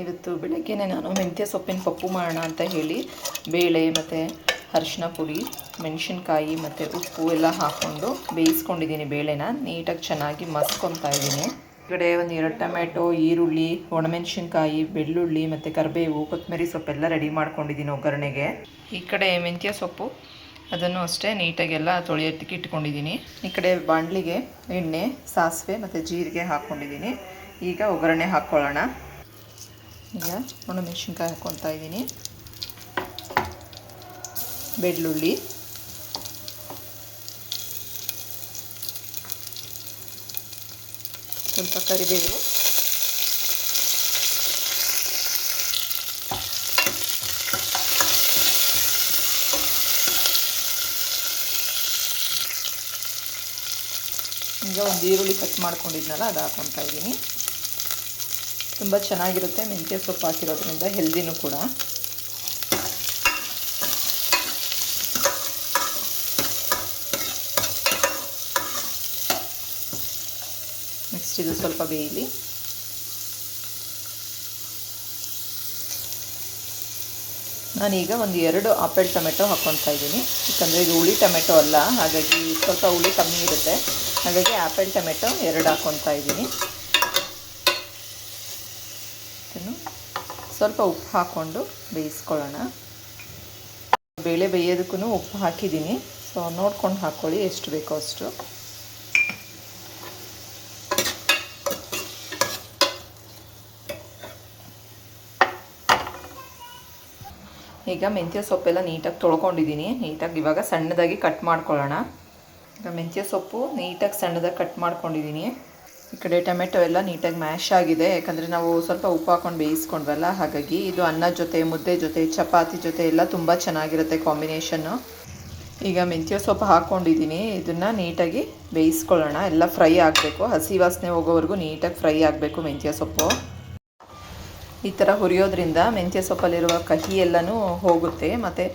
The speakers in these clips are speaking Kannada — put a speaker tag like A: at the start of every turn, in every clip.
A: ಇವತ್ತು ಬೆಳಗ್ಗೆನೆ ನಾನು ಮೆಂತ್ಯ ಸೊಪ್ಪಿನ ಪಪ್ಪು ಮಾಡೋಣ ಅಂತ ಹೇಳಿ, ಬೇಳೆ ಮತ್ತು ಅರಿಶಿನ ಪುಡಿ, ಮೆಣಸಿನ್ಕಾಯಿ ಮತ್ತು ಉಪ್ಪು ಎಲ್ಲ ಹಾಕ್ಕೊಂಡು ಬೇಯಿಸ್ಕೊಂಡಿದ್ದೀನಿ ಬೇಳೆನ. ನೀಟಾಗಿ ಚೆನ್ನಾಗಿ ಮಸ್ಕೊತಾ ಇದ್ದೀನಿ. ಈ ಕಡೆ ಒಂದು ಎರಡು ಟೊಮೆಟೊ ಈರುಳ್ಳಿ, ಒಣಮೆಣಸಿನ್ಕಾಯಿ, ಬೆಳ್ಳುಳ್ಳಿ ಮತ್ತು ಕರಿಬೇವು, ಕೊತ್ತಂಬರಿ ಸೊಪ್ಪೆಲ್ಲ ರೆಡಿ ಮಾಡ್ಕೊಂಡಿದ್ದೀನಿ ಒಗ್ಗರಣೆಗೆ. ಈ ಕಡೆ ಮೆಂತ್ಯ ಸೊಪ್ಪು, ಅದನ್ನು ಅಷ್ಟೇ ನೀಟಾಗೆಲ್ಲ ತೊಳೆಯೋದಕ್ಕೆ ಇಟ್ಕೊಂಡಿದ್ದೀನಿ. ಈ ಕಡೆ ಬಾಣಲಿಗೆ ಎಣ್ಣೆ, ಸಾಸಿವೆ ಮತ್ತು ಜೀರಿಗೆ ಹಾಕ್ಕೊಂಡಿದ್ದೀನಿ. ಈಗ ಒಗ್ಗರಣೆ ಹಾಕ್ಕೊಳ್ಳೋಣ. ಈಗ ಒಣಮೆಣಸಿನ್ಕಾಯಿ ಹಾಕ್ಕೊತಾ ಇದ್ದೀನಿ. ಬೆಳ್ಳುಳ್ಳಿ. ಸ್ವಲ್ಪ ಕರಿಬೇವು. ಈಗ ಒಂದು ಈರುಳ್ಳಿ ಕಟ್ ಮಾಡ್ಕೊಂಡಿದ್ನಲ್ಲ, ಅದು ಹಾಕ್ಕೊತಾ ಇದ್ದೀನಿ. ತುಂಬ ಚೆನ್ನಾಗಿರುತ್ತೆ. ಮೆಂತ್ಯ ಸೊಪ್ಪು ಹಾಕಿರೋದ್ರಿಂದ ಹೆಲ್ದಿನೂ ಕೂಡ. ನೆಕ್ಸ್ಟ್ ಇದು ಸ್ವಲ್ಪ ಬೇಯಲಿ. ನಾನೀಗ ಒಂದು ಎರಡು ಆಪಲ್ ಟೊಮೆಟೊ ಹಾಕ್ಕೊತಾ ಇದ್ದೀನಿ. ಯಾಕಂದರೆ ಇದು ಹುಳಿ ಟೊಮೆಟೊ ಅಲ್ಲ, ಹಾಗಾಗಿ ಸ್ವಲ್ಪ ಹುಳಿ ಕಮ್ಮಿ ಇರುತ್ತೆ. ಹಾಗಾಗಿ ಆಪಲ್ ಟೊಮೆಟೊ ಎರಡು ಹಾಕ್ಕೊತಾ ಇದ್ದೀನಿ ಇದನ್ನು ಸ್ವಲ್ಪ ಉಪ್ಪು ಹಾಕ್ಕೊಂಡು ಬೇಯಿಸ್ಕೊಳ್ಳೋಣ. ಬೇಳೆ ಬೇಯೋದಕ್ಕೂ ಉಪ್ಪು ಹಾಕಿದ್ದೀನಿ. ಸೊ ನೋಡ್ಕೊಂಡು ಹಾಕ್ಕೊಳ್ಳಿ ಎಷ್ಟು ಬೇಕೋ ಅಷ್ಟು. ಈಗ ಮೆಂತ್ಯ ಸೊಪ್ಪೆಲ್ಲ ನೀಟಾಗಿ ತೊಳ್ಕೊಂಡಿದ್ದೀನಿ. ನೀಟಾಗಿ ಇವಾಗ ಸಣ್ಣದಾಗಿ ಕಟ್ ಮಾಡ್ಕೊಳ್ಳೋಣ. ಈಗ ಮೆಂತ್ಯ ಸೊಪ್ಪು ನೀಟಾಗಿ ಸಣ್ಣದಾಗಿ ಕಟ್ ಮಾಡ್ಕೊಂಡಿದ್ದೀನಿ. ಈ ಕಡೆ ಟೊಮೆಟೊ ಎಲ್ಲ ನೀಟಾಗಿ ಮ್ಯಾಶ್ ಆಗಿದೆ. ಯಾಕಂದರೆ ನಾವು ಸ್ವಲ್ಪ ಉಪ್ಪು ಹಾಕೊಂಡು ಬೇಯಿಸ್ಕೊಂಡ್ವಲ್ಲ, ಹಾಗಾಗಿ ಇದು ಅನ್ನ ಜೊತೆ, ಮುದ್ದೆ ಜೊತೆ, ಚಪಾತಿ ಜೊತೆ ಎಲ್ಲ ತುಂಬ ಚೆನ್ನಾಗಿರುತ್ತೆ ಕಾಂಬಿನೇಷನ್ನು ಈಗ ಮೆಂತ್ಯ ಸೊಪ್ಪು ಹಾಕ್ಕೊಂಡಿದ್ದೀನಿ ಇದನ್ನು ನೀಟಾಗಿ ಬೇಯಿಸ್ಕೊಳ್ಳೋಣ. ಎಲ್ಲ ಫ್ರೈ ಆಗಬೇಕು. ಹಸಿ ವಾಸನೆ ಹೋಗೋವರೆಗೂ ನೀಟಾಗಿ ಫ್ರೈ ಆಗಬೇಕು ಮೆಂತ್ಯ ಸೊಪ್ಪು. ಈ ಥರ ಹುರಿಯೋದ್ರಿಂದ ಮೆಂತ್ಯ ಸೊಪ್ಪಲ್ಲಿರುವ ಕಹಿ ಎಲ್ಲನೂ ಹೋಗುತ್ತೆ. ಮತ್ತು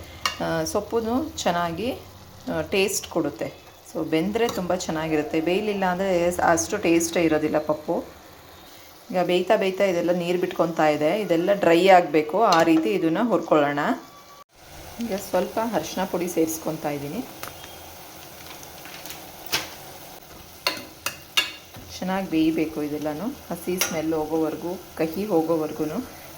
A: ಸೊಪ್ಪು ಚೆನ್ನಾಗಿ ಟೇಸ್ಟ್ ಕೊಡುತ್ತೆ. ಸೊ ಬೆಂದರೆ ತುಂಬ ಚೆನ್ನಾಗಿರುತ್ತೆ. ಬೇಯಲಿಲ್ಲ ಅಂದರೆ ಅಷ್ಟು ಟೇಸ್ಟೇ ಇರೋದಿಲ್ಲ ಪಪ್ಪು. ಈಗ ಬೇಯ್ತಾ ಬೇಯ್ತಾ ಇದೆಲ್ಲ ನೀರು ಬಿಟ್ಕೊತಾ ಇದೆ. ಇದೆಲ್ಲ ಡ್ರೈ ಆಗಬೇಕು. ಆ ರೀತಿ ಇದನ್ನು ಹುರ್ಕೊಳ್ಳೋಣ. ಈಗ ಸ್ವಲ್ಪ ಅರಿಶಿನ ಪುಡಿ ಸೇರಿಸ್ಕೊತಾ ಇದ್ದೀನಿ. ಚೆನ್ನಾಗಿ ಬೇಯಬೇಕು ಇದೆಲ್ಲನೂ. ಹಸಿ ಸ್ಮೆಲ್ ಹೋಗೋವರೆಗೂ, ಕಹಿ ಹೋಗೋವರೆಗೂ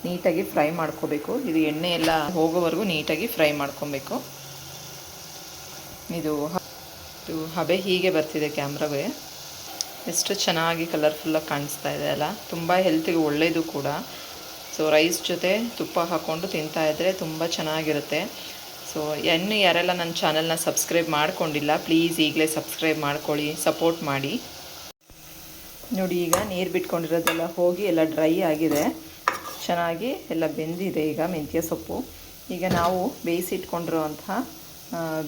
A: ನೀಟಾಗಿ ಫ್ರೈ ಮಾಡ್ಕೋಬೇಕು. ಇದು ಎಣ್ಣೆ ಎಲ್ಲ ಹೋಗೋವರೆಗೂ ನೀಟಾಗಿ ಫ್ರೈ ಮಾಡ್ಕೊಬೇಕು. ಇದು ಇದು ಹಬೆ ಹೀಗೆ ಬರ್ತಿದೆ ಕ್ಯಾಮ್ರಾಗೆ. ಎಷ್ಟು ಚೆನ್ನಾಗಿ ಕಲರ್ಫುಲ್ಲಾಗಿ ಕಾಣಿಸ್ತಾ ಇದೆ ಅಲ್ಲ. ತುಂಬ ಹೆಲ್ತಿಗೆ ಒಳ್ಳೆಯದು ಕೂಡ. ಸೊ ರೈಸ್ ಜೊತೆ ತುಪ್ಪ ಹಾಕ್ಕೊಂಡು ತಿಂತಾ ಇದ್ದರೆ ತುಂಬ ಚೆನ್ನಾಗಿರುತ್ತೆ. ಸೊ ಇನ್ನು ಯಾರೆಲ್ಲ ನನ್ನ ಚಾನಲ್ನ ಸಬ್ಸ್ಕ್ರೈಬ್ ಮಾಡ್ಕೊಂಡಿಲ್ಲ ಪ್ಲೀಸ್ ಈಗಲೇ ಸಬ್ಸ್ಕ್ರೈಬ್ ಮಾಡ್ಕೊಳ್ಳಿ ಸಪೋರ್ಟ್ ಮಾಡಿ. ನೋಡಿ, ಈಗ ನೀರು ಬಿಟ್ಕೊಂಡಿರೋದೆಲ್ಲ ಹೋಗಿ ಎಲ್ಲ ಡ್ರೈ ಆಗಿದೆ. ಚೆನ್ನಾಗಿ ಎಲ್ಲ ಬೆಂದಿದೆ ಈಗ ಮೆಂತ್ಯ ಸೊಪ್ಪು. ಈಗ ನಾವು ಬೇಯಿಸಿಟ್ಕೊಂಡಿರೋವಂಥ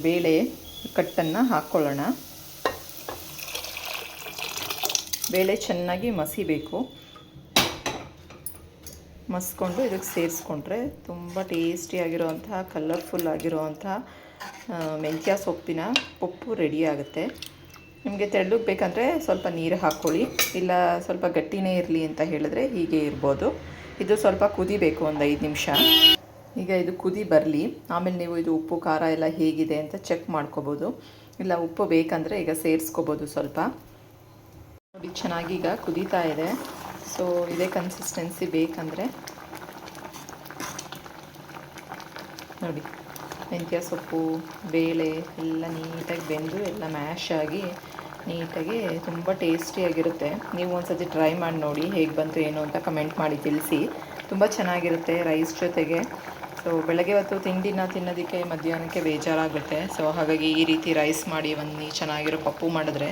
A: ಬೇಳೆ ಕಟ್ಟನ್ನು ಹಾಕ್ಕೊಳ್ಳೋಣ ಬೇಳೆ ಚೆನ್ನಾಗಿ ಮಸಿಬೇಕು. ಮಸ್ಕೊಂಡು ಇದಕ್ಕೆ ಸೇರಿಸ್ಕೊಂಡ್ರೆ ತುಂಬ ಟೇಸ್ಟಿಯಾಗಿರೋವಂತಹ ಕಲರ್ಫುಲ್ ಆಗಿರೋವಂಥ ಮೆಂತ್ಯ ಸೊಪ್ಪಿನ ಪಪ್ಪು ರೆಡಿ ಆಗುತ್ತೆ. ನಿಮಗೆ ತೆಳ್ಳಗೆ ಬೇಕಂದರೆ ಸ್ವಲ್ಪ ನೀರು ಹಾಕ್ಕೊಳ್ಳಿ ಇಲ್ಲ ಸ್ವಲ್ಪ ಗಟ್ಟಿನೇ ಇರಲಿ ಅಂತ ಹೇಳಿದ್ರೆ ಹೀಗೆ ಇರ್ಬೋದು. ಇದು ಸ್ವಲ್ಪ ಕುದಿಬೇಕು ಒಂದು ಐದು ನಿಮಿಷ. ಈಗ ಇದು ಕುದಿ ಬರಲಿ, ಆಮೇಲೆ ನೀವು ಇದು ಉಪ್ಪು, ಖಾರ ಎಲ್ಲ ಹೇಗಿದೆ ಅಂತ ಚೆಕ್ ಮಾಡ್ಕೋಬೋದು. ಇಲ್ಲ, ಉಪ್ಪು ಬೇಕಂದರೆ ಈಗ ಸೇರಿಸ್ಕೋಬೋದು ಸ್ವಲ್ಪ. ನೋಡಿ, ಚೆನ್ನಾಗಿ ಈಗ ಕುದೀತಾ ಇದೆ. ಸೊ ಇದೇ ಕನ್ಸಿಸ್ಟೆನ್ಸಿ ಬೇಕಂದರೆ. ನೋಡಿ, ಮೆಂತ್ಯ ಸೊಪ್ಪು, ಬೇಳೆ ಎಲ್ಲ ನೀಟಾಗಿ ಬೆಂದು ಎಲ್ಲ ಮ್ಯಾಶ್ ಆಗಿ ನೀಟಾಗಿ ತುಂಬ ಟೇಸ್ಟಿಯಾಗಿರುತ್ತೆ ನೀವು ಒಂದ್ಸತಿ ಟ್ರೈ ಮಾಡಿ ನೋಡಿ, ಹೇಗೆ ಬಂತು, ಏನು ಅಂತ ಕಮೆಂಟ್ ಮಾಡಿ ತಿಳಿಸಿ. ತುಂಬ ಚೆನ್ನಾಗಿರುತ್ತೆ ರೈಸ್ ಜೊತೆಗೆ. ಸೊ ಬೆಳಗ್ಗೆ ಹೊತ್ತು ತಿಂಡಿನ ತಿನ್ನೋದಕ್ಕೆ ಮಧ್ಯಾಹ್ನಕ್ಕೆ ಬೇಜಾರಾಗುತ್ತೆ. ಸೊ ಹಾಗಾಗಿ ಈ ರೀತಿ ರೈಸ್ ಮಾಡಿ, ಬನ್ನಿ, ಚೆನ್ನಾಗಿರೋ ಪಪ್ಪು ಮಾಡಿದ್ರೆ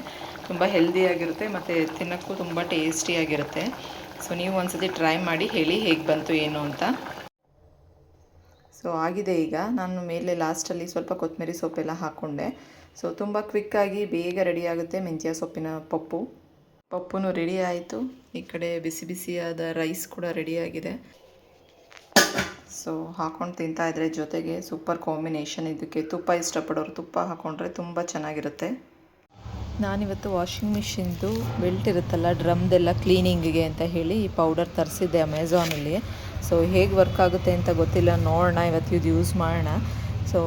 A: ತುಂಬ ಹೆಲ್ದಿಯಾಗಿರುತ್ತೆ ಮತ್ತು ತಿನ್ನೋಕ್ಕೂ ತುಂಬ ಟೇಸ್ಟಿಯಾಗಿರುತ್ತೆ ಸೊ ನೀವು ಒಂದ್ಸತಿ ಟ್ರೈ ಮಾಡಿ ಹೇಳಿ ಹೇಗೆ ಬಂತು, ಏನು ಅಂತ. ಸೊ ಆಗಿದೆ ಈಗ. ನಾನು ಮೇಲೆ ಲಾಸ್ಟಲ್ಲಿ ಸ್ವಲ್ಪ ಕೊತ್ತಂಬರಿ ಸೊಪ್ಪೆಲ್ಲ ಹಾಕ್ಕೊಂಡೆ ಸೊ ತುಂಬ ಕ್ವಿಕ್ಕಾಗಿ ಬೇಗ ರೆಡಿಯಾಗುತ್ತೆ ಮೆಂತ್ಯ ಸೊಪ್ಪಿನ ಪಪ್ಪು. ಪಪ್ಪು ರೆಡಿ ಆಯಿತು. ಈ ಕಡೆ ಬಿಸಿ ಬಿಸಿಯಾದ ರೈಸ್ ಕೂಡ ರೆಡಿಯಾಗಿದೆ ಸೊ ಹಾಕ್ಕೊಂಡು ತಿಂತಾ ಇದ್ರೆ ಜೊತೆಗೆ ಸೂಪರ್ ಕಾಂಬಿನೇಷನ್ ಇದಕ್ಕೆ ತುಪ್ಪ ಇಷ್ಟಪಡೋರು ತುಪ್ಪ ಹಾಕ್ಕೊಂಡ್ರೆ ತುಂಬ ಚೆನ್ನಾಗಿರುತ್ತೆ. ನಾನಿವತ್ತು ವಾಷಿಂಗ್ ಮಿಷಿನ್ದು ಬೆಲ್ಟ್ ಇರುತ್ತಲ್ಲ, ಡ್ರಮ್ದೆಲ್ಲ ಕ್ಲೀನಿಂಗಿಗೆ ಅಂತ ಹೇಳಿ ಈ ಪೌಡರ್ ತರಿಸಿದ್ದೆ ಅಮೆಝಾನಲ್ಲಿ ಸೊ ಹೇಗೆ ವರ್ಕ್ ಆಗುತ್ತೆ ಅಂತ ಗೊತ್ತಿಲ್ಲ, ನೋಡೋಣ, ಇವತ್ತು ಇದು ಯೂಸ್ ಮಾಡೋಣ. ಸೊ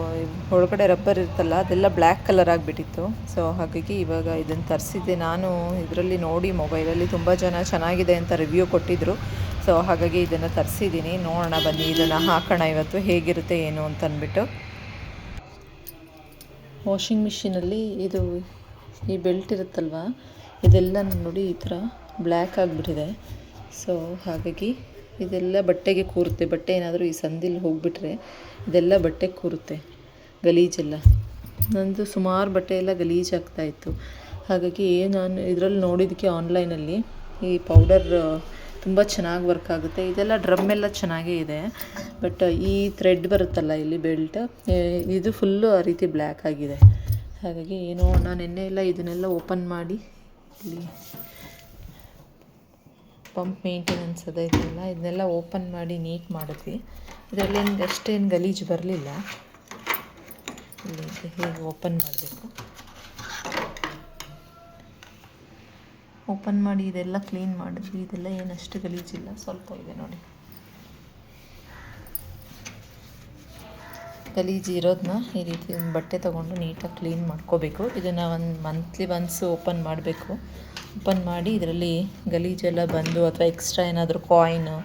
A: ಒಳಗಡೆ ರಬ್ಬರ್ ಇರುತ್ತಲ್ಲ, ಅದೆಲ್ಲ ಬ್ಲ್ಯಾಕ್ ಕಲರ್ ಆಗಿಬಿಟ್ಟಿತ್ತು. ಸೊ ಹಾಗಾಗಿ ಇವಾಗ ಇದನ್ನು ತರಿಸಿದ್ದೆ ನಾನು. ಇದರಲ್ಲಿ ನೋಡಿ ಮೊಬೈಲಲ್ಲಿ ತುಂಬ ಜನ ಚೆನ್ನಾಗಿದೆ ಅಂತ ರಿವ್ಯೂ ಕೊಟ್ಟಿದ್ದರು ಸೊ ಹಾಗಾಗಿ ಇದನ್ನು ತರಿಸಿದ್ದೀನಿ. ನೋಡೋಣ ಬನ್ನಿ, ಇದನ್ನು ಹಾಕೋಣ ಇವತ್ತು ಹೇಗಿರುತ್ತೆ, ಏನು ಅಂತ ಅಂದ್ಬಿಟ್ಟು. ವಾಷಿಂಗ್ ಮಿಷಿನಲ್ಲಿ ಇದು ಈ ಬೆಲ್ಟ್ ಇರುತ್ತಲ್ವ ಇದೆಲ್ಲ ನೋಡಿ ಈ ಥರ ಬ್ಲ್ಯಾಕ್ ಆಗಿಬಿಟ್ಟಿದೆ. ಸೊ ಹಾಗಾಗಿ ಇದೆಲ್ಲ ಬಟ್ಟೆಗೆ ಕೂರುತ್ತೆ. ಬಟ್ಟೆ ಏನಾದರೂ ಈ ಸಂದಿಲಿ ಹೋಗಿಬಿಟ್ರೆ ಇದೆಲ್ಲ ಬಟ್ಟೆಗೆ ಕೂರುತ್ತೆ. ಗಲೀಜೆಲ್ಲ ನಂದು ಸುಮಾರು ಬಟ್ಟೆ ಎಲ್ಲ ಗಲೀಜಾಗ್ತಾ ಇತ್ತು. ಹಾಗಾಗಿ ನಾನು ಇದರಲ್ಲಿ ನೋಡಿದ್ದಕ್ಕೆ ಆನ್ಲೈನಲ್ಲಿ ಈ ಪೌಡರ್ ತುಂಬ ಚೆನ್ನಾಗಿ ವರ್ಕ್ ಆಗುತ್ತೆ. ಇದೆಲ್ಲ ಡ್ರಮ್ ಎಲ್ಲ ಚೆನ್ನಾಗೇ ಇದೆ. ಬಟ್ ಈ ಥ್ರೆಡ್ ಬರುತ್ತಲ್ಲ ಇಲ್ಲಿ ಬೆಲ್ಟ್ ಇದು ಫುಲ್ಲು ಆ ರೀತಿ ಬ್ಲ್ಯಾಕ್ ಆಗಿದೆ. ಹಾಗಾಗಿ ಏನೋ ನಾನು ನಿನ್ನೆ ಎಲ್ಲ ಇದನ್ನೆಲ್ಲ ಓಪನ್ ಮಾಡಿ ಇಲ್ಲಿ ಪಂಪ್ ಮೇಂಟೆನೆನ್ಸ್ ಅದ ಇದೆಲ್ಲ, ಇದನ್ನೆಲ್ಲ ಓಪನ್ ಮಾಡಿ ನೀಟ್ ಮಾಡಿದ್ವಿ. ಇದರಲ್ಲೇನು ಅಷ್ಟೇನು ಗಲೀಜು ಬರಲಿಲ್ಲ. ಇಲ್ಲಿ ಹೇಗೆ ಓಪನ್ ಮಾಡಬೇಕು? ಓಪನ್ ಮಾಡಿ ಇದೆಲ್ಲ ಕ್ಲೀನ್ ಮಾಡಿದ್ವಿ. ಇದೆಲ್ಲ ಏನಷ್ಟು ಗಲೀಜಿಲ್ಲ, ಸ್ವಲ್ಪ ಇದೆ ನೋಡಿ. ಗಲೀಜು ಇರೋದನ್ನ ಈ ರೀತಿ ಒಂದು ಬಟ್ಟೆ ತೊಗೊಂಡು ನೀಟಾಗಿ ಕ್ಲೀನ್ ಮಾಡ್ಕೋಬೇಕು. ಇದನ್ನು ಒಂದು ಮಂತ್ಲಿ ಒನ್ಸ್ ಓಪನ್ ಮಾಡಬೇಕು. ಓಪನ್ ಮಾಡಿ ಇದರಲ್ಲಿ ಗಲೀಜೆಲ್ಲ ಬಂದು ಅಥವಾ ಎಕ್ಸ್ಟ್ರಾ ಏನಾದರೂ ಕಾಯಿನು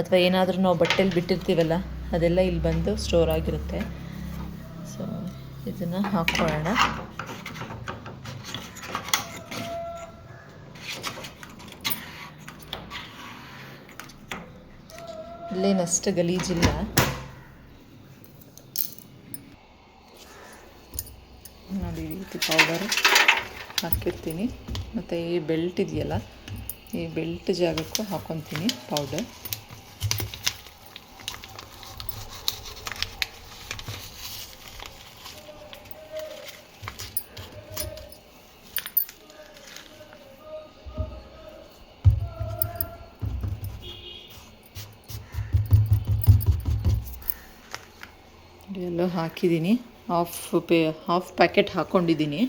A: ಅಥವಾ ಏನಾದರೂ ನಾವು ಬಟ್ಟೆಲಿ ಬಿಟ್ಟಿರ್ತೀವಲ್ಲ, ಅದೆಲ್ಲ ಇಲ್ಲಿ ಬಂದು ಸ್ಟೋರ್ ಆಗಿರುತ್ತೆ. ಸೊ ಇದನ್ನು ಹಾಕ್ಕೊಳ್ಳೋಣ. ಇಲ್ಲೇನಷ್ಟು ಗಲೀಜಿಲ್ಲ. ನೋಡಿ, ಈ ರೀತಿ ಪೌಡರ್ ಹಾಕಿರ್ತೀನಿ. ಮತ್ತು ಈ ಬೆಲ್ಟ್ ಇದೆಯಲ್ಲ, ಈ ಬೆಲ್ಟ್ ಜಾಗಕ್ಕೂ ಹಾಕೊತೀನಿ ಪೌಡರ್ ಎಲ್ಲ ಹಾಕಿದ್ದೀನಿ. ಹಾಫ್ ಪೇ ಹಾಫ್ ಪ್ಯಾಕೆಟ್ ಹಾಕ್ಕೊಂಡಿದ್ದೀನಿ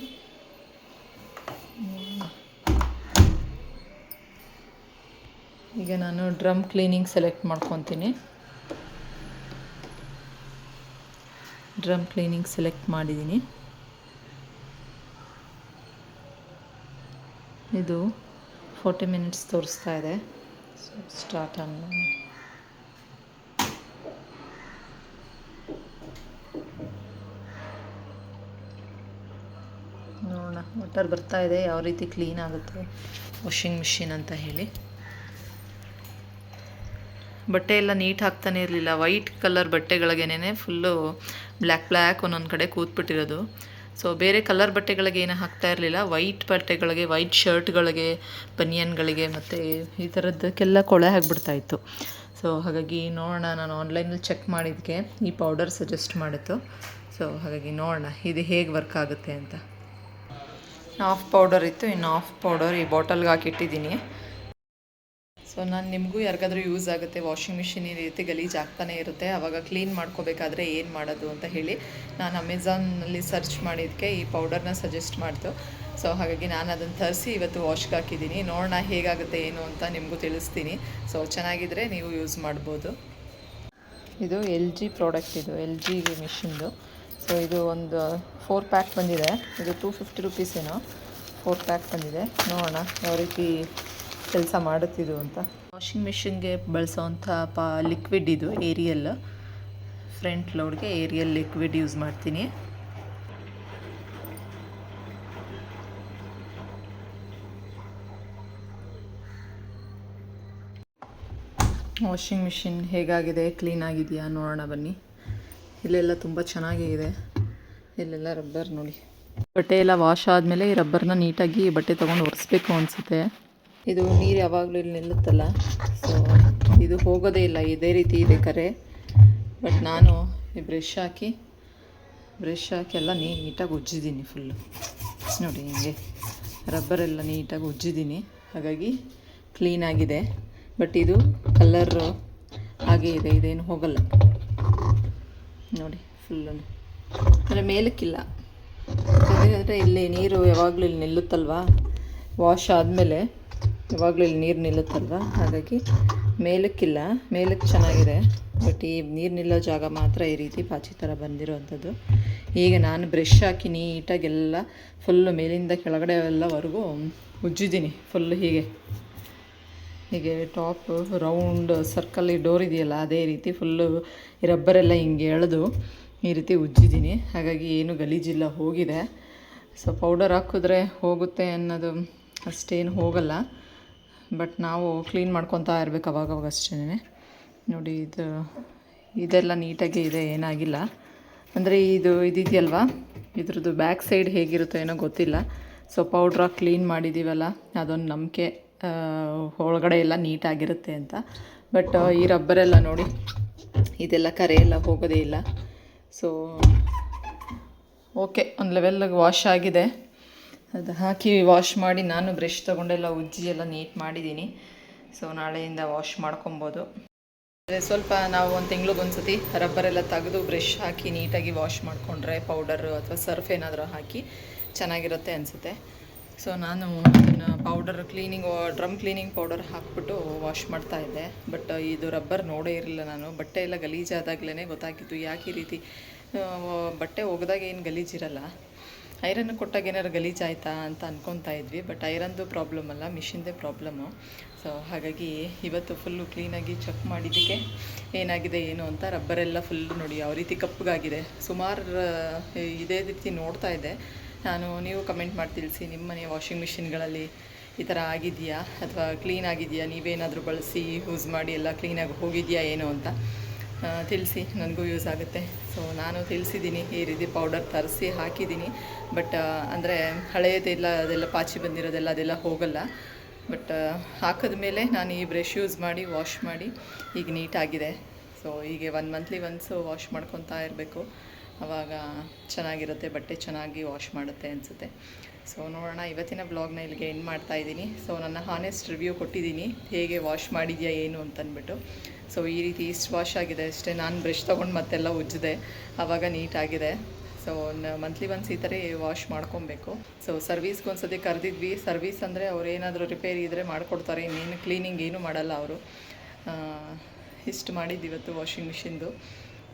A: ಈಗ ನಾನು ಡ್ರಮ್ ಕ್ಲೀನಿಂಗ್ ಸೆಲೆಕ್ಟ್ ಮಾಡ್ಕೊತೀನಿ. ಡ್ರಮ್ ಕ್ಲೀನಿಂಗ್ ಸೆಲೆಕ್ಟ್ ಮಾಡಿದ್ದೀನಿ. ಇದು ಫೋರ್ಟಿ ಮಿನಿಟ್ಸ್ ತೋರಿಸ್ತಾ ಇದೆ. ಸ್ಟಾರ್ಟ್ ಅನ್ನ ನೋಡೋಣ. ವಾಟರ್ ಬರ್ತಾ ಇದೆ, ಯಾವ ರೀತಿ ಕ್ಲೀನ್ ಆಗುತ್ತೆ ವಾಷಿಂಗ್ ಮಿಷಿನ್ ಅಂತ ಹೇಳಿ. ಬಟ್ಟೆ ಎಲ್ಲ ನೀಟ್ ಹಾಕ್ತಾನೆ ಇರಲಿಲ್ಲ. ವೈಟ್ ಕಲರ್ ಬಟ್ಟೆಗಳಿಗೇನೆ ಫುಲ್ಲು ಬ್ಲ್ಯಾಕ್ ಬ್ಲ್ಯಾಕ್ ಒಂದೊಂದು ಕಡೆ ಕೂತ್ಬಿಟ್ಟಿರೋದು. ಸೊ ಬೇರೆ ಕಲರ್ ಬಟ್ಟೆಗಳಿಗೆ ಏನೂ ಹಾಕ್ತಾ ಇರಲಿಲ್ಲ. ವೈಟ್ ಬಟ್ಟೆಗಳಿಗೆ ವೈಟ್ ಶರ್ಟ್ಗಳಿಗೆ ಬನಿಯನ್ಗಳಿಗೆ ಮತ್ತು ಈ ಥರದ್ದಕ್ಕೆಲ್ಲ ಕೊಳೆ ಆಗಿಬಿಡ್ತಾ ಇತ್ತು ಸೊ ಹಾಗಾಗಿ ನೋಡೋಣ. ನಾನು ಆನ್ಲೈನಲ್ಲಿ ಚೆಕ್ ಮಾಡಿದ್ದಕ್ಕೆ ಈ ಪೌಡರ್ ಸಜೆಸ್ಟ್ ಮಾಡಿತ್ತು ಸೊ ಹಾಗಾಗಿ ನೋಡೋಣ. ಇದು ಹೇಗೆ ವರ್ಕ್ ಆಗುತ್ತೆ ಅಂತ. ಹಾಫ್ ಪೌಡರ್ ಇತ್ತು, ಇನ್ನು ಹಾಫ್ ಪೌಡರ್ ಈ ಬಾಟಲ್ಗೆ ಹಾಕಿಟ್ಟಿದ್ದೀನಿ. ಸೊ ನಾನು ನಿಮಗೂ ಯಾರಿಗಾದ್ರೂ ಯೂಸ್ ಆಗುತ್ತೆ ವಾಷಿಂಗ್ ಮಿಷಿನ್ ಈ ರೀತಿ ಗಲೀಜು ಆಗ್ತಾನೆ ಇರುತ್ತೆ ಆವಾಗ ಕ್ಲೀನ್ ಮಾಡ್ಕೋಬೇಕಾದ್ರೆ ಏನು ಮಾಡೋದು ಅಂತ ಹೇಳಿ ನಾನು ಅಮೆಝಾನಲ್ಲಿ ಸರ್ಚ್ ಮಾಡಿದ್ದಕ್ಕೆ ಈ ಪೌಡರ್ನ ಸಜೆಸ್ಟ್ ಮಾಡ್ತು. ಸೊ ಹಾಗಾಗಿ ನಾನು ಅದನ್ನು ತರಿಸಿ ಇವತ್ತು ವಾಶ್ಗೆ ಹಾಕಿದ್ದೀನಿ. ನೋಡೋಣ ಹೇಗಾಗುತ್ತೆ, ಏನು ಅಂತ ನಿಮಗೂ ತಿಳಿಸ್ತೀನಿ. ಸೊ ಚೆನ್ನಾಗಿದ್ದರೆ ನೀವು ಯೂಸ್ ಮಾಡ್ಬೋದು. ಇದು ಎಲ್ ಜಿ ಪ್ರಾಡಕ್ಟ್ ಇದು ಎಲ್ ಜಿ ಮಿಷಿನ್ದು ಸೊ ಇದು ಒಂದು ಫೋರ್ ಪ್ಯಾಕ್ ಬಂದಿದೆ. ಇದು ಟೂ ಫಿಫ್ಟಿ ರುಪೀಸ್ ಏನೋ. ಫೋರ್ ಪ್ಯಾಕ್ ಬಂದಿದೆ. ನೋಡೋಣ ಯಾವ ರೀತಿ ಕೆಲಸ ಮಾಡುತ್ತಿದ್ದು ಅಂತ. ವಾಷಿಂಗ್ ಮಿಷಿನ್ಗೆ ಬಳಸೋವಂಥ ಪಾ ಲಿಕ್ವಿಡ್ ಇದು ಏರಿಯಲ್ ಫ್ರಂಟ್ ಲೋಡ್ಗೆ ಏರಿಯಲ್ ಲಿಕ್ವಿಡ್ ಯೂಸ್ ಮಾಡ್ತೀನಿ. ವಾಷಿಂಗ್ ಮಿಷಿನ್ ಹೇಗಾಗಿದೆ? ಕ್ಲೀನ್ ಆಗಿದೆಯಾ? ನೋಡೋಣ ಬನ್ನಿ. ಇಲ್ಲೆಲ್ಲ ತುಂಬ ಚೆನ್ನಾಗಿದೆ ಇಲ್ಲೆಲ್ಲ ರಬ್ಬರ್ ನೋಡಿ. ಬಟ್ಟೆ ಎಲ್ಲ ವಾಶ್ ಆದಮೇಲೆ ಈ ರಬ್ಬರ್ನ ನೀಟಾಗಿ ಬಟ್ಟೆ ತೊಗೊಂಡು ಒರೆಸ್ಬೇಕು ಅನಿಸುತ್ತೆ. ಇದು ನೀರು ಯಾವಾಗಲೂ ಇಲ್ಲಿ ನಿಲ್ಲುತ್ತಲ್ಲ. ಸೊ ಇದು ಹೋಗೋದೇ ಇಲ್ಲ. ಇದೇ ರೀತಿ ಇದೆ ಕರೆ. ಬಟ್ ನಾನು ಈ ಬ್ರಷ್ ಹಾಕಿ ಬ್ರಷ್ ಹಾಕಿ ಎಲ್ಲ ನೀಟಾಗಿ ಉಜ್ಜಿದ್ದೀನಿ ಫುಲ್ಲು ನೋಡಿ ಹಿಂಗೆ. ರಬ್ಬರೆಲ್ಲ ನೀಟಾಗಿ ಉಜ್ಜಿದ್ದೀನಿ. ಹಾಗಾಗಿ ಕ್ಲೀನಾಗಿದೆ ಬಟ್ ಇದು ಕಲರು ಹಾಗೆ ಇದೆ. ಇದೇನು ಹೋಗಲ್ಲ. ನೋಡಿ ಫುಲ್ಲು ಅಂದರೆ ಮೇಲಕ್ಕಿಲ್ಲ. ಯಾಕಂದರೆ ಇಲ್ಲಿ ನೀರು ಯಾವಾಗಲೂ ಇಲ್ಲಿ ನಿಲ್ಲುತ್ತಲ್ವಾ? ವಾಶ್ ಆದಮೇಲೆ ಯಾವಾಗಲೂ ಇಲ್ಲಿ ನೀರು ನಿಲ್ಲುತ್ತಲ್ವ? ಹಾಗಾಗಿ ಮೇಲಕ್ಕಿಲ್ಲ. ಮೇಲಕ್ಕೆ ಚೆನ್ನಾಗಿದೆ. ಬಟ್ ಈ ನೀರು ನಿಲ್ಲೋ ಜಾಗ ಮಾತ್ರ ಈ ರೀತಿ ಪಾಚಿ ಥರ ಬಂದಿರೋವಂಥದ್ದು ಈಗ ನಾನು ಬ್ರಷ್ ಹಾಕಿ ನೀಟಾಗೆಲ್ಲ ಫುಲ್ಲು ಮೇಲಿಂದ ಕೆಳಗಡೆ ಎಲ್ಲವರೆಗೂ ಉಜ್ಜಿದ್ದೀನಿ. ಫುಲ್ಲು ಹೀಗೆ. ಹೀಗೆ ಟಾಪ್, ರೌಂಡ್, ಸರ್ಕಲ್ ಡೋರ್ ಇದೆಯಲ್ಲ, ಅದೇ ರೀತಿ ಫುಲ್ಲು ರಬ್ಬರೆಲ್ಲ ಹಿಂಗೆ ಎಳೆದು ಈ ರೀತಿ ಉಜ್ಜಿದ್ದೀನಿ. ಹಾಗಾಗಿ ಏನು ಗಲೀಜಿಲ್ಲ ಹೋಗಿದೆ. ಸೊ ಪೌಡರ್ ಹಾಕಿದ್ರೆ ಹೋಗುತ್ತೆ ಅನ್ನೋದು ಅಷ್ಟೇನು ಹೋಗಲ್ಲ. ಬಟ್ ನಾವು ಕ್ಲೀನ್ ಮಾಡ್ಕೊತಾ ಇರಬೇಕು ಅವಾಗವಾಗ ಅಷ್ಟೇ ನೋಡಿ, ಇದು, ಇದೆಲ್ಲ ನೀಟಾಗಿ ಇದೆ, ಏನಾಗಿಲ್ಲ. ಅಂದರೆ ಇದು, ಇದಿದೆಯಲ್ವಾ? ಇದ್ರದ್ದು ಬ್ಯಾಕ್ ಸೈಡ್ ಹೇಗಿರುತ್ತೋ ಏನೋ ಗೊತ್ತಿಲ್ಲ. ಸೊ ಪೌಡ್ರಾಗಿ ಕ್ಲೀನ್ ಮಾಡಿದ್ದೀವಲ್ಲ ಅದೊಂದು ನಂಬಿಕೆ. ಒಳಗಡೆ ಎಲ್ಲ ನೀಟಾಗಿರುತ್ತೆ ಅಂತ. ಬಟ್ ಈ ರಬ್ಬರೆಲ್ಲ ನೋಡಿ, ಇದೆಲ್ಲ ಕರೆ ಎಲ್ಲ ಹೋಗೋದೇ ಇಲ್ಲ. ಸೊ ಓಕೆ ಒಂದು ಲೆವೆಲ್ಗೆ ವಾಶ್ ಆಗಿದೆ. ಅದು ಹಾಕಿ ವಾಶ್ ಮಾಡಿ ನಾನು ಬ್ರಷ್ ತೊಗೊಂಡೆಲ್ಲ ಉಜ್ಜಿ ಎಲ್ಲ ನೀಟ್ ಮಾಡಿದ್ದೀನಿ. ಸೊ ನಾಳೆಯಿಂದ ವಾಶ್ ಮಾಡ್ಕೊಬೋದು. ಸ್ವಲ್ಪ ನಾವು ಒಂದು ತಿಂಗ್ಳಿಗೆ ಒಂದು ಸತಿ ರಬ್ಬರೆಲ್ಲ ತೆಗೆದು ಬ್ರಷ್ ಹಾಕಿ ನೀಟಾಗಿ ವಾಶ್ ಮಾಡಿಕೊಂಡ್ರೆ ಪೌಡರು ಅಥವಾ ಸರ್ಫ್ ಏನಾದರೂ ಹಾಕಿ ಚೆನ್ನಾಗಿರುತ್ತೆ ಅನಿಸುತ್ತೆ. ಸೊ ನಾನು powder cleaning drum cleaning powder ಹಾಕ್ಬಿಟ್ಟು ವಾಶ್ ಮಾಡ್ತಾ ಇದ್ದೆ. ಬಟ್ ಇದು ರಬ್ಬರ್ ನೋಡೇ ಇರಲಿಲ್ಲ ನಾನು. ಬಟ್ಟೆ ಎಲ್ಲ ಗಲೀಜಾದಾಗಲೇ ಗೊತ್ತಾಗಿತ್ತು. ಯಾಕೆ ಈ ರೀತಿ? ಬಟ್ಟೆ ಒಗೆದಾಗ ಏನು ಗಲೀಜಿರಲ್ಲ ಐರನ್ ಕೊಟ್ಟಾಗ ಏನಾರು ಗಲೀಜಾಯ್ತಾ ಅಂತ ಅನ್ಕೊತಾ ಇದ್ವಿ. ಬಟ್ ಐರನ್ದು ಪ್ರಾಬ್ಲಮ್ ಅಲ್ಲ ಮಿಷಿನ್ದೇ ಪ್ರಾಬ್ಲಮ್ಮು ಸೊ ಹಾಗಾಗಿ ಇವತ್ತು ಫುಲ್ಲು ಕ್ಲೀನಾಗಿ ಚೆಕ್ ಮಾಡಿದ್ದಕ್ಕೆ ಏನಾಗಿದೆ, ಏನು ಅಂತ ರಬ್ಬರೆಲ್ಲ ಫುಲ್ ನೋಡಿ, ಯಾವ ರೀತಿ ಕಪ್ಪಗಾಗಿದೆ. ಸುಮಾರು ಇದೇ ರೀತಿ ನೋಡ್ತಾ ಇದ್ದೆ. ನಾನು, ನೀವು ಕಮೆಂಟ್ ಮಾಡಿ ತಿಳಿಸಿ, ನಿಮ್ಮ ಮನೆ ವಾಷಿಂಗ್ ಮಿಷಿನ್ಗಳಲ್ಲಿ ಈ ಥರ ಆಗಿದೆಯಾ? ಅಥವಾ ಕ್ಲೀನ್ ಆಗಿದೆಯಾ? ನೀವೇನಾದರೂ ಬಳಸಿ ಯೂಸ್ ಮಾಡಿ, ಎಲ್ಲ ಕ್ಲೀನಾಗಿ ಹೋಗಿದೆಯಾ ಏನು ಅಂತ ತಿಳಿಸಿ. ನನಗೂ ಯೂಸ್ ಆಗುತ್ತೆ. ಸೊ ನಾನು ತಿಳಿಸಿದ್ದೀನಿ, ಈ ರೀತಿ ಪೌಡರ್ ತರಿಸಿ ಹಾಕಿದ್ದೀನಿ. ಬಟ್ ಅಂದರೆ ಹಳೆಯದೆಲ್ಲ ಅದೆಲ್ಲ ಪಾಚಿ ಬಂದಿರೋದೆಲ್ಲ, ಅದೆಲ್ಲ ಹೋಗಲ್ಲ. ಬಟ್ ಹಾಕಿದ ಮೇಲೆ ನಾನು ಈ ಬ್ರಷ್ ಯೂಸ್ ಮಾಡಿ ವಾಶ್ ಮಾಡಿ, ಈಗ ನೀಟಾಗಿದೆ ಸೊ ಹೀಗೆ ಒನ್ ಮಂತ್ಲಿ ಒನ್ಸು ವಾಶ್ ಮಾಡ್ಕೊತಾ ಇರಬೇಕು. ಆವಾಗ ಚೆನ್ನಾಗಿರುತ್ತೆ, ಬಟ್ಟೆ ಚೆನ್ನಾಗಿ ವಾಶ್ ಮಾಡುತ್ತೆ ಅನಿಸುತ್ತೆ. ಸೊ ನೋಡೋಣ, ಇವತ್ತಿನ ಬ್ಲಾಗ್ನ ಇಲ್ಲಿಗೆ ಎಂಡ್ ಮಾಡ್ತಾ ಇದ್ದೀನಿ. ಸೊ ನನ್ನ ಹಾನೆಸ್ಟ್ ರಿವ್ಯೂ ಕೊಟ್ಟಿದ್ದೀನಿ. ಹೇಗೆ ವಾಶ್ ಮಾಡಿದ್ಯಾ, ಏನು ಅಂತಂದ್ಬಿಟ್ಟು. ಸೊ ಈ ರೀತಿ ಇಷ್ಟು ವಾಶ್ ಆಗಿದೆ ಅಷ್ಟೇ. ನಾನು ಬ್ರಷ್ ತೊಗೊಂಡು ಮತ್ತೆಲ್ಲ ಉಜ್ಜಿದೆ. ಆವಾಗ ನೀಟಾಗಿದೆ ಸೊ ಮಂತ್ಲಿ ಒನ್ಸ್ ಈ ಥರ ವಾಶ್ ಮಾಡ್ಕೊಬೇಕು. ಸೊ ಸರ್ವೀಸ್ಗೆ ಒಂದ್ಸತಿ ಕರೆದಿದ್ವಿ. ಸರ್ವೀಸ್ ಅಂದರೆ ಅವ್ರು ಏನಾದರೂ ರಿಪೇರಿ ಇದ್ದರೆ ಮಾಡಿಕೊಡ್ತಾರೆ. ಇನ್ನೇನು ಕ್ಲೀನಿಂಗ್ ಏನೂ ಮಾಡಲ್ಲ ಅವರು. ಇಷ್ಟು ಮಾಡಿದ್ದು ಇವತ್ತು ವಾಷಿಂಗ್ ಮಿಷಿನ್ದು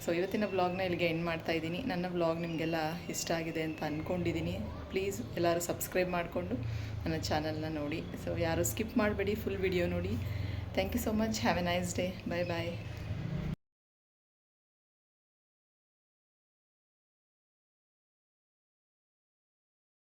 A: ಸೊ ಇವತ್ತಿನ ವ್ಲಾಗ್ನ ಇಲ್ಲಿಗೆ ಎಂಡ್ ಮಾಡ್ತಾ ಇದ್ದೀನಿ. ನನ್ನ ವ್ಲಾಗ್ ನಿಮಗೆಲ್ಲ ಇಷ್ಟ ಆಗಿದೆ ಅಂತ ಅಂದ್ಕೊಂಡಿದ್ದೀನಿ ಪ್ಲೀಸ್ ಎಲ್ಲರೂ ಸಬ್ಸ್ಕ್ರೈಬ್ ಮಾಡಿಕೊಂಡು ನನ್ನ ಚಾನಲ್ನ ನೋಡಿ. ಸೊ ಯಾರು ಸ್ಕಿಪ್ ಮಾಡಬೇಡಿ ಫುಲ್ ವಿಡಿಯೋ ನೋಡಿ. Thank you so much have a nice day bye bye